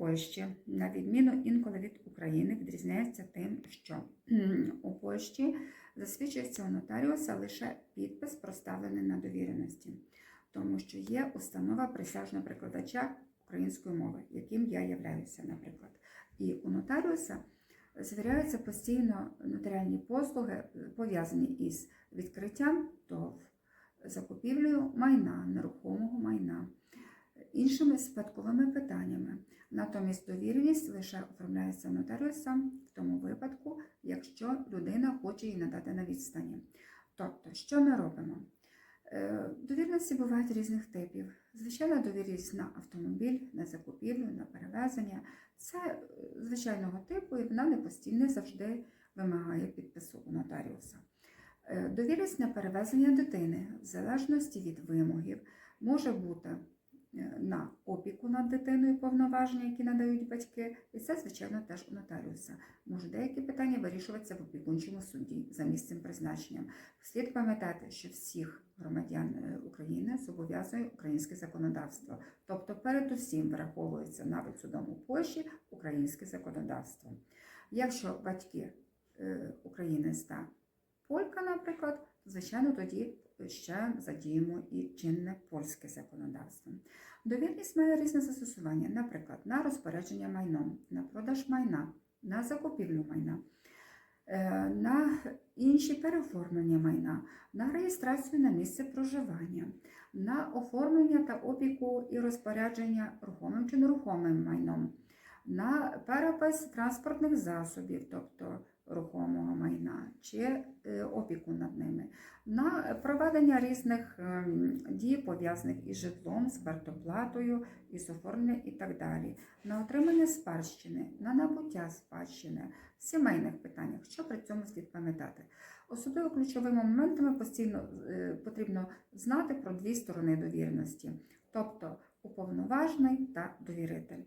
Польщі, на відміну інколи від України, відрізняється тим, що у Польщі засвідчується у нотаріуса лише підпис, проставлений на довіреності, тому що є установа присяжного прикладача української мови, яким я являюся, наприклад. І у нотаріуса звіряються постійно нотаріальні послуги, пов'язані із відкриттям ТОВ, закупівлею майна, нерухомого майна, іншими спадковими питаннями. Натомість довіреність лише оформляється нотаріусом в тому випадку, якщо людина хоче її надати на відстані. Тобто, що ми робимо? Е, Довірності бувають різних типів. Звичайна довірність на автомобіль, на закупівлю, на перевезення. Це е, звичайного типу, і вона не постійно завжди вимагає підпису у нотаріуса. Е, Довірність на перевезення дитини, в залежності від вимогів, може бути на опіку над дитиною повноваження, які надають батьки, і це, звичайно, теж у нотаріуса. Може деякі питання вирішуватися в опікунчому суді за місцем призначенням. Слід пам'ятати, що всіх громадян е, України зобов'язує українське законодавство, тобто передусім враховується навіть судом у Польщі українське законодавство. Якщо батьки е, українець та полька, наприклад, звичайно, тоді ще задіємо і чинне польське законодавство. Довірність має різне застосування, наприклад, на розпорядження майном, на продаж майна, на закупівлю майна, е, на інші переоформлення майна, на реєстрацію на місце проживання, на оформлення та опіку і розпорядження рухомим чи нерухомим майном, на перепис транспортних засобів, тобто рухомого майна, чи е, опіку над ними, на проведення різних ем, дій, пов'язаних із житлом, з квартоплатою, із оформленням і так далі, на отримання спадщини, на набуття спадщини, в сімейних питаннях, що при цьому слід пам'ятати. Особливо ключовими моментами постійно е, потрібно знати про дві сторони довіреності, тобто уповноважений та довіритель.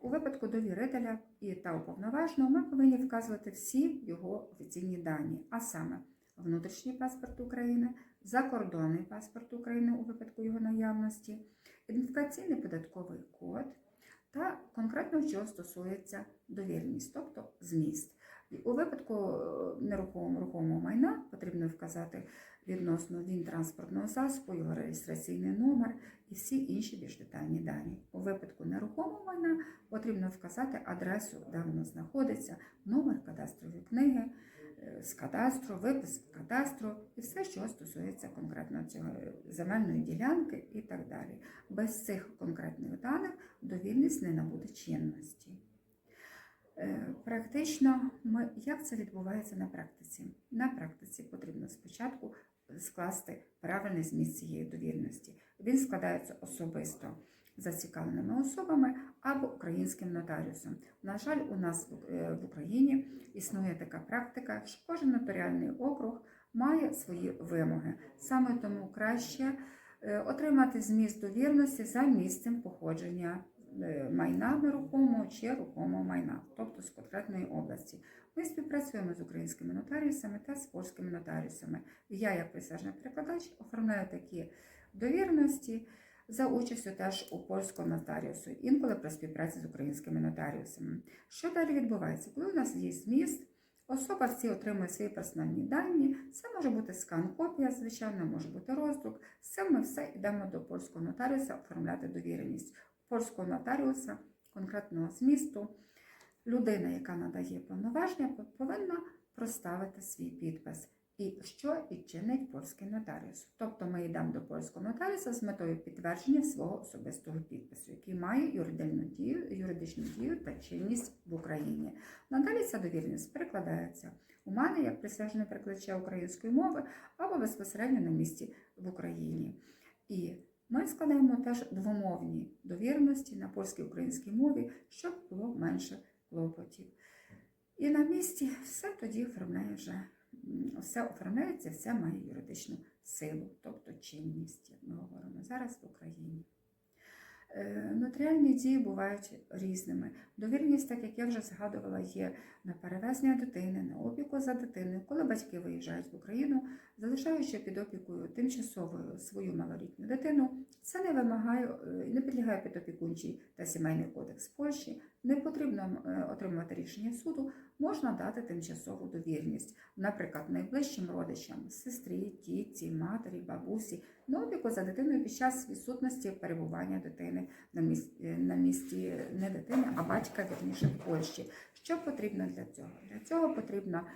У випадку довірителя і та уповноваженого ми повинні вказувати всі його офіційні дані, а саме внутрішній паспорт України, закордонний паспорт України у випадку його наявності, ідентифікаційний податковий код та конкретно чого стосується довірність, тобто зміст. І У випадку е, нерухомого рухомого майна потрібно вказати відносно він транспортного засобу, його реєстраційний номер і всі інші більш детальні дані. У випадку нерухомого майна потрібно вказати адресу, де воно знаходиться, номер кадастрової книги, е, з кадастру, випис кадастру і все, що стосується конкретно цього е, земельної ділянки і так далі. Без цих конкретних даних довільність не набуде чинності. Е, Практично, ми, як це відбувається на практиці? На практиці потрібно спочатку скласти правильний зміст цієї довірності. Він складається особисто зацікавленими особами або українським нотаріусом. На жаль, у нас в- е, Україні існує така практика, що кожен нотаріальний округ має свої вимоги. Саме тому краще е, отримати зміст довірності за місцем походження е, майна нерухомого чи рухомого майна, тобто з конкретної області. Ми співпрацюємо з українськими нотаріусами та з польськими нотаріусами. Я, як присяжний перекладач, оформляю такі довірності за участю теж у польського нотаріусу, інколи при співпраці з українськими нотаріусами. Що далі відбувається? Коли у нас є зміст, особа всі отримує свої персональні дані. Це може бути скан-копія, звичайно, може бути роздрук. З цим ми все йдемо до польського нотаріуса оформляти довіреність. Польського нотаріуса конкретного змісту людина, яка надає повноваження, повинна проставити свій підпис. І що і чинить польський нотаріус. Тобто ми йдемо до польського нотаріуса з метою підтвердження свого особистого підпису, який має юридичну дію, юридичну дію та чинність в Україні. Надалі ця довірність перекладається у мене як присяжне перекладача української мови або безпосередньо на місці в Україні. І ми складаємо теж двомовні довірності на польській українській мові, щоб було менше клопотів. І на місці все тоді оформляє вже все оформляється, все має юридичну силу, тобто чинність, як ми говоримо зараз в Україні. Е, Нотаріальні дії бувають різними. Довіреність, так як я вже згадувала, є на перевезення дитини, на опіку за дитиною, коли батьки виїжджають в Україну, залишаючи під опікою тимчасовою свою малолітню дитину, це не вимагає, е, не підлягає під опікунчий та сімейний кодекс Польщі. Не потрібно е, отримувати рішення суду, можна дати тимчасову довіреність, наприклад, найближчим родичам, сестрі, тітці, матері, бабусі, на опіку за дитиною під час відсутності перебування дитини на місці, на місці не дитини, а батька вірніше в Польщі. Що потрібно для цього? Для цього потрібно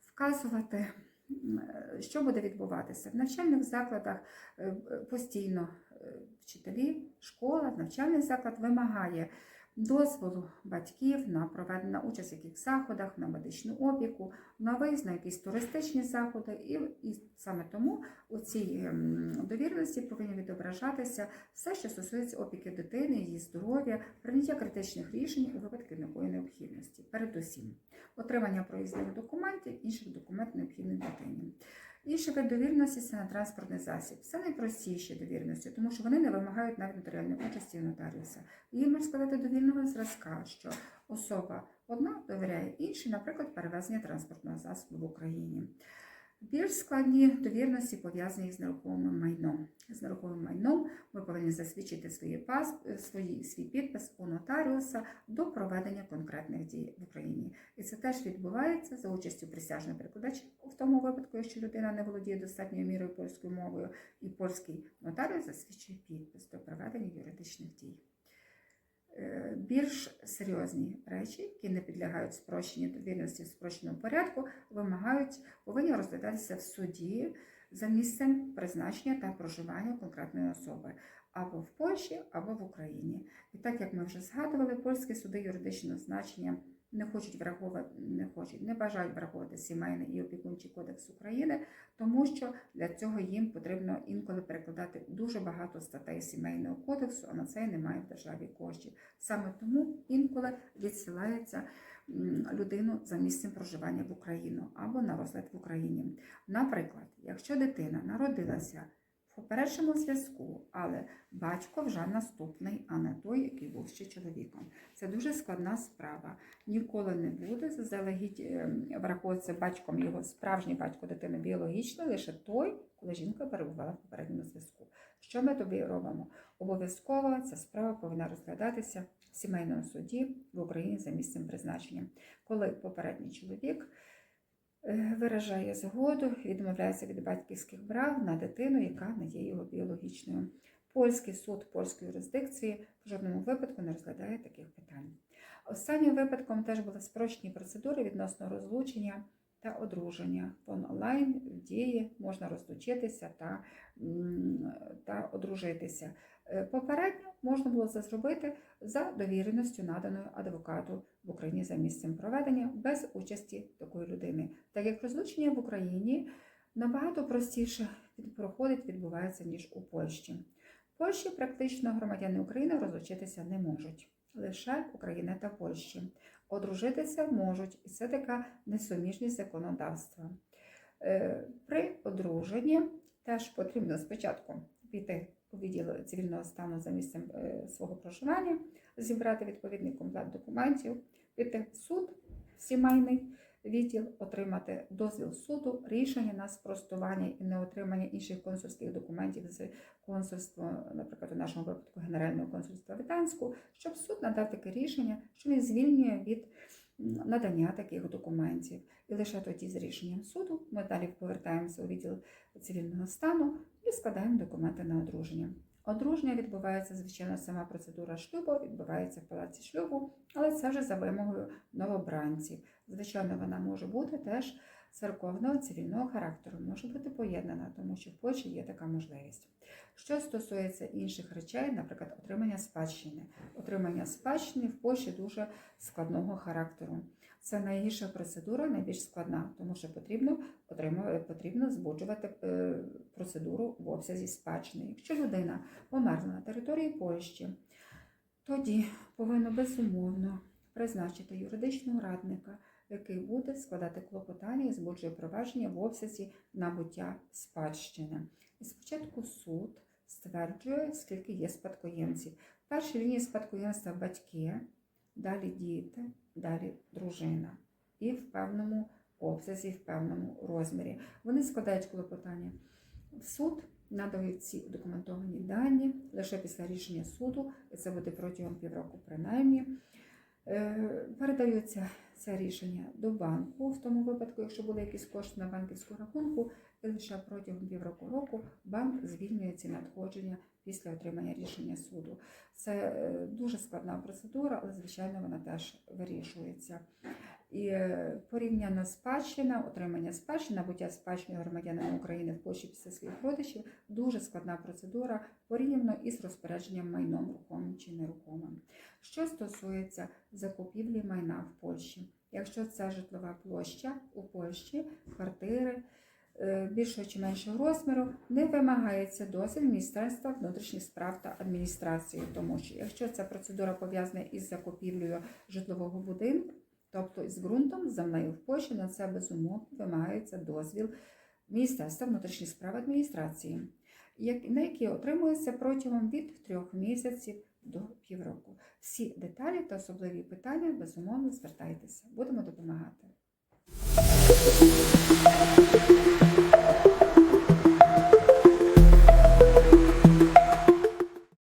вказувати, е, що буде відбуватися в навчальних закладах е, постійно е, вчителі, школа, навчальний заклад вимагає дозволу батьків на проведення участь в яких заходах, на медичну опіку, на виїзд на якісь туристичні заходи, і, і саме тому у цій ем, довіреності повинні відображатися все, що стосується опіки дитини, її здоров'я, прийняття критичних рішень у випадку такої необхідності. Передусім, отримання проїзних документів, інших документів необхідних дитині. Інший вид довірності це на транспортний засіб. Це найпростіші довірності, тому що вони не вимагають навіть нотаріальної участі нотаріуса. Її можна сказати довільного зразка, що особа одна довіряє іншій, наприклад, перевезення транспортного засобу в Україні. Більш складні довірності пов'язані з нерухомим майном. З нерухомим майном ми повинні засвідчити свої пас, свої, свій підпис у нотаріуса до проведення конкретних дій в Україні. І це теж відбувається за участю присяжного перекладача в тому випадку, якщо людина не володіє достатньою мірою польською мовою, і польський нотаріус засвідчує підпис до проведення юридичних дій. Е, Більш серйозні речі, які не підлягають спрощенню довірності в спрощеному порядку, вимагають, повинні розглядатися в суді за місцем призначення та проживання конкретної особи або в Польщі, або в Україні. І так як ми вже згадували, польські суди юридичного значення не хочуть враховувати, не хочуть, не бажають враховувати сімейний і опікунчий кодекс України, тому що для цього їм потрібно інколи перекладати дуже багато статей сімейного кодексу, а на це немає в державі коштів. Саме тому інколи відсилається людину за місцем проживання в Україну або на розгляд в Україні. Наприклад, якщо дитина народилася в попередньому зв'язку, але батько вже наступний, а не той, який був ще чоловіком. Це дуже складна справа. Ніколи не буде заздалегідь е, враховуватися батьком його справжній батько дитини біологічно, лише той, коли жінка перебувала в попередньому зв'язку. Що ми тобі робимо? Обов'язково ця справа повинна розглядатися в сімейному суді в Україні за місцем призначення, коли попередній чоловік виражає згоду, відмовляється від батьківських прав на дитину, яка не є його біологічною. Польський суд польської юрисдикції в жодному випадку не розглядає таких питань. Останнім випадком теж були спрощені процедури відносно розлучення та одруження. В онлайн в дії можна розлучитися та, та одружитися. Е, Попередньо можна було це зробити за довіреністю, наданою адвокату в Україні за місцем проведення без участі такої людини. Так як розлучення в Україні набагато простіше проходить, відбувається, ніж у Польщі. В Польщі практично громадяни України розлучитися не можуть. Лише Україна та Польща. Одружитися можуть, і це така несуміжність законодавства. Е, При одруженні теж потрібно спочатку піти у відділ цивільного стану за місцем е, свого проживання, зібрати відповідний комплект документів, піти в суд сімейний відділ, отримати дозвіл суду, рішення на спростування і на отримання інших консульських документів з консульства, наприклад, у нашому випадку Генерального консульства в Гданську, щоб суд надав таке рішення, що він звільнює від надання таких документів. І лише тоді з рішенням суду ми далі повертаємося у відділ цивільного стану і складаємо документи на одруження. Одруження відбувається, звичайно, сама процедура шлюбу відбувається в палаці шлюбу, але це вже за вимогою новобранців. Звичайно, вона може бути теж церковного цивільного характеру, може бути поєднана, тому що в Польщі є така можливість. Що стосується інших речей, наприклад, отримання спадщини. Отримання спадщини в Польщі дуже складного характеру. Це найгірша процедура, найбільш складна, тому що потрібно потрібно збуджувати е, процедуру в обсязі спадщини. Якщо людина померла на території Польщі, тоді повинно безумовно призначити юридичного радника, який буде складати клопотання і збуджує провадження в обсязі набуття спадщини. І спочатку суд стверджує, скільки є спадкоємців. В першій лінії спадкоємства батьки, далі діти, далі дружина. І в певному обсязі, в певному розмірі. Вони складають клопотання в суд, надають ці документовані дані лише після рішення суду, і це буде протягом півроку принаймні. Е, Передаються це рішення до банку в тому випадку, якщо були якісь кошти на банківську рахунку, і лише протягом півроку року банк звільнює ці надходження після отримання рішення суду. Це е, дуже складна процедура, але звичайно вона теж вирішується. І е, порівняно спадщина, отримання спадщини, набуття спадщини громадянина України в Польщі після своїх родичів дуже складна процедура порівняно із розпорядженням майном рухомим чи нерухомим. Що стосується закупівлі майна в Польщі, якщо це житлова площа у Польщі, квартири е, більшого чи меншого розміру, не вимагається дозвіл Міністерства внутрішніх справ та адміністрації, тому що якщо ця процедура пов'язана із закупівлею житлового будинку, Тобто з ґрунтом землею в Польщі на це безумовно вимагається дозвіл Міністерства внутрішніх справ адміністрації, на які отримується протягом від трьох місяців до півроку. Всі деталі та особливі питання, безумовно, звертайтеся. Будемо допомагати.